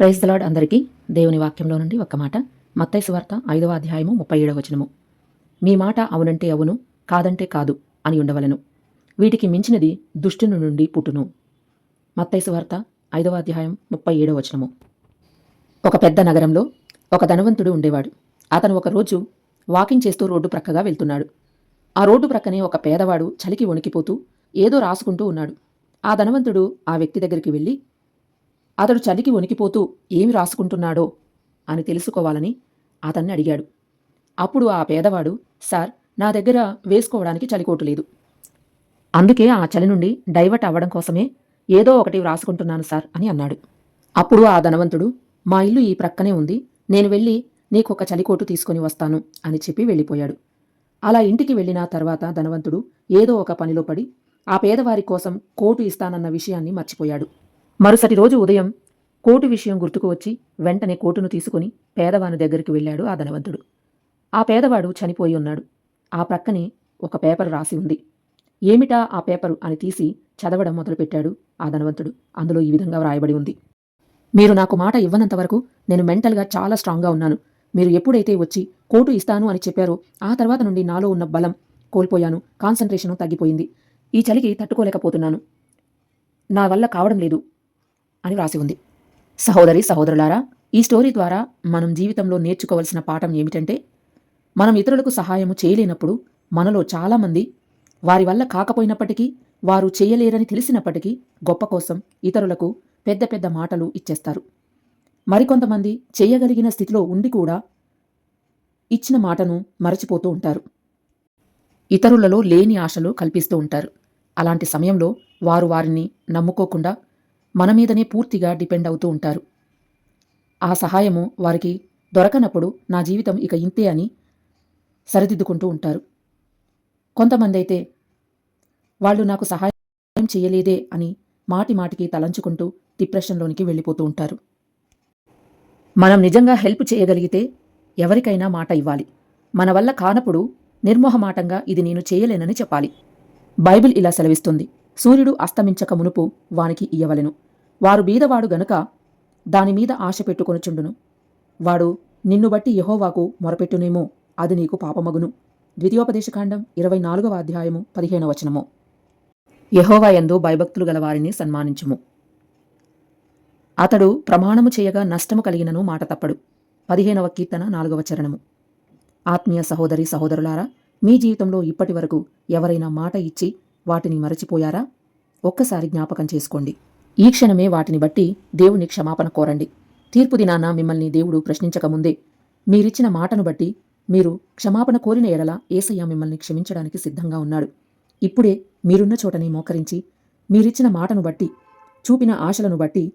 Praise the Lord అందరికీ దేవుని వాక్యంలో నుండి ఒక్క మాట. మత్తైసు వార్త ఐదవ అధ్యాయము ముప్పై ఏడవ వచనము. మీ మాట అవునంటే అవును కాదంటే కాదు అని ఉండవలెను. వీటికి మించినది దుష్టుని నుండి పుట్టును. మత్తైసు వార్త ఐదవ అధ్యాయం ముప్పై ఏడవ వచనము. ఒక పెద్ద నగరంలో ఒక ధనవంతుడు ఉండేవాడు. అతను ఒకరోజు వాకింగ్ చేస్తూ రోడ్డు ప్రక్కగా వెళ్తున్నాడు. ఆ రోడ్డు ప్రక్కనే ఒక పేదవాడు చలికి వణికిపోతూ ఏదో రాసుకుంటూ ఉన్నాడు. ఆ ధనవంతుడు ఆ వ్యక్తి దగ్గరికి వెళ్ళి అతడు చలికి వణికిపోతూ ఏమి రాసుకుంటున్నాడో అని తెలుసుకోవాలని అతన్ని అడిగాడు. అప్పుడు ఆ పేదవాడు సార్ నా దగ్గర వేసుకోవడానికి చలికోటు లేదు. అందుకే ఆ చలి నుండి డైవర్ట్ అవ్వడం కోసమే ఏదో ఒకటి వ్రాసుకుంటున్నాను సార్ అని అన్నాడు. అప్పుడు ఆ ధనవంతుడు మా ఇల్లు ఈ ప్రక్కనే ఉంది. నేను వెళ్ళి నీకొక చలికోటు తీసుకొని వస్తాను అని చెప్పి వెళ్ళిపోయాడు. అలా ఇంటికి వెళ్ళిన తర్వాత ధనవంతుడు ఏదో ఒక పనిలో పడి ఆ పేదవారి కోసం కోటు ఇస్తానన్న విషయాన్ని మర్చిపోయాడు. మరుసటి రోజు ఉదయం కోటు విషయం గుర్తుకు వచ్చి వెంటనే కోటును తీసుకుని పేదవాని దగ్గరికి వెళ్ళాడు ఆ ధనవంతుడు ఆ పేదవాడు చనిపోయి ఉన్నాడు. ఆ ప్రక్కనే ఒక పేపర్ రాసి ఉంది. ఏమిటా ఆ పేపరు అని తీసి చదవడం మొదలుపెట్టాడు ఆ ధనవంతుడు అందులో ఈ విధంగా వ్రాయబడి ఉంది. మీరు నాకు మాట ఇవ్వనంత వరకు నేను మెంటల్గా చాలా స్ట్రాంగ్గా ఉన్నాను. మీరు ఎప్పుడైతే వచ్చి కోటు ఇస్తాను అని చెప్పారో ఆ తర్వాత నుండి నాలో ఉన్న బలం కోల్పోయాను. కాన్సన్ట్రేషను తగ్గిపోయింది. ఈ చలికి తట్టుకోలేకపోతున్నాను. నా వల్ల కావడం లేదు. అని వ్రాసి ఉంది. సహోదరి సహోదరులారా ఈ స్టోరీ ద్వారా మనం జీవితంలో నేర్చుకోవలసిన పాఠం ఏమిటంటే మనం ఇతరులకు సహాయము చేయలేనప్పుడు మనలో చాలామంది వారి వల్ల కాకపోయినప్పటికీ వారు చేయలేరని తెలిసినప్పటికీ గొప్ప కోసం ఇతరులకు పెద్ద పెద్ద మాటలు ఇచ్చేస్తారు. మరికొంతమంది చేయగలిగిన స్థితిలో ఉండి కూడా ఇచ్చిన మాటను మరచిపోతూ ఉంటారు. ఇతరులలో లేని ఆశలు కల్పిస్తూ ఉంటారు. అలాంటి సమయంలో వారు వారిని నమ్ముకోకుండా మన మీదనే పూర్తిగా డిపెండ్ అవుతూ ఉంటారు. ఆ సహాయము వారికి దొరకనప్పుడు నా జీవితం ఇక ఇంతే అని సరిదిద్దుకుంటూ ఉంటారు. కొంతమంది అయితే వాళ్ళు నాకు సహాయం చేయలేదే అని మాటి మాటికి తలంచుకుంటూ డిప్రెషన్లోనికి వెళ్ళిపోతూ ఉంటారు. మనం నిజంగా హెల్ప్ చేయగలిగితే ఎవరికైనా మాట ఇవ్వాలి. మన వల్ల కానప్పుడు నిర్మోహమాటంగా ఇది నేను చేయలేనని చెప్పాలి. బైబిల్ ఇలా సెలవిస్తుంది. సూర్యుడు అస్తమించక మునుపు వానికి ఇయ్యవలెను. వారు బీదవాడు గనుక దానిమీద ఆశ పెట్టుకొనుచుండును. వాడు నిన్ను బట్టి యహోవాకు మొరపెట్టునేమో అది నీకు పాపమగును. ద్వితీయోపదేశకాండం ఇరవై నాలుగవ అధ్యాయము పదిహేనవ వచనము. యహోవా ఎందు భయభక్తులు గల వారిని సన్మానించుము. అతడు ప్రమాణము చేయగా నష్టము కలిగినను మాట తప్పడు. పదిహేనవ కీర్తన నాలుగవ చరణము. ఆత్మీయ సహోదరి సహోదరులారా మీ జీవితంలో ఇప్పటి వరకు ఎవరైనా మాట ఇచ్చి వాటిని మరచిపోయారా? ఒక్కసారి జ్ఞాపకం చేసుకోండి. ఈ క్షణమే వాటిని బట్టి దేవుని క్షమాపణ కోరండి. తీర్పు దినాన మిమ్మల్ని దేవుడు ప్రశ్నించకముందే మీరిచ్చిన మాటను బట్టి మీరు క్షమాపణ కోరిన ఎడల ఏసయ్య మిమ్మల్ని క్షమించడానికి సిద్ధంగా ఉన్నాడు. ఇప్పుడే మీరున్న చోటని మోకరించి మీరిచ్చిన మాటను బట్టి చూపిన ఆశలను బట్టి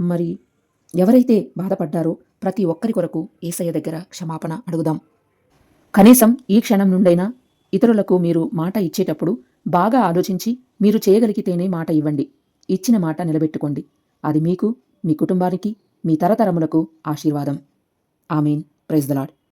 మరి ఎవరైతే బాధపడ్డారో ప్రతి ఒక్కరి కొరకు ఏసయ్య దగ్గర క్షమాపణ అడుగుదాం. కనీసం ఈ క్షణం నుండైనా ఇతరులకు మీరు మాట ఇచ్చేటప్పుడు బాగా ఆలోచించి మీరు చేయగలిగితేనే మాట ఇవ్వండి. ఇచ్చిన మాట నిలబెట్టుకోండి. అది మీకు మీ కుటుంబానికి మీ తరతరములకు ఆశీర్వాదం. ఆమీన్. Praise the Lord